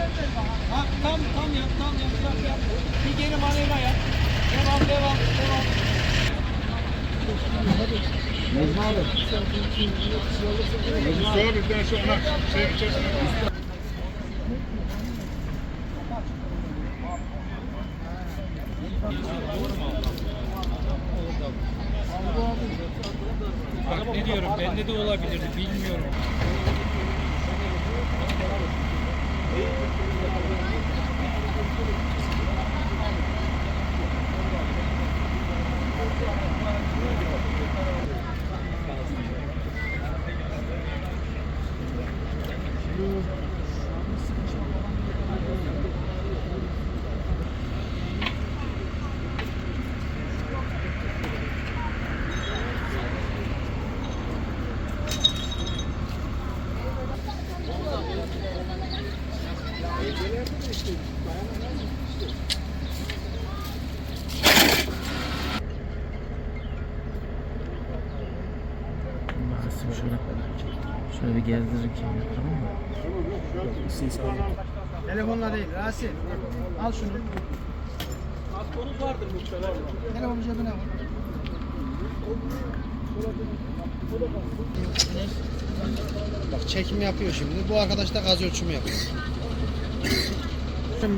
Ha, tam tam yap tam yap yap yap. Bir geri manevra yap. Devam devam devam. Bak ne diyorum bende de olabilirdi bilmiyorum. Şöyle. Şöyle bir gezdirirken tamam mı? Telefonla değil Rasim. Al şunu. Konumuz vardır muhtemelen. Telefonu cebine koy. Bak çekim yapıyor şimdi. Bu arkadaş da gaz ölçümü yapıyor. Sen.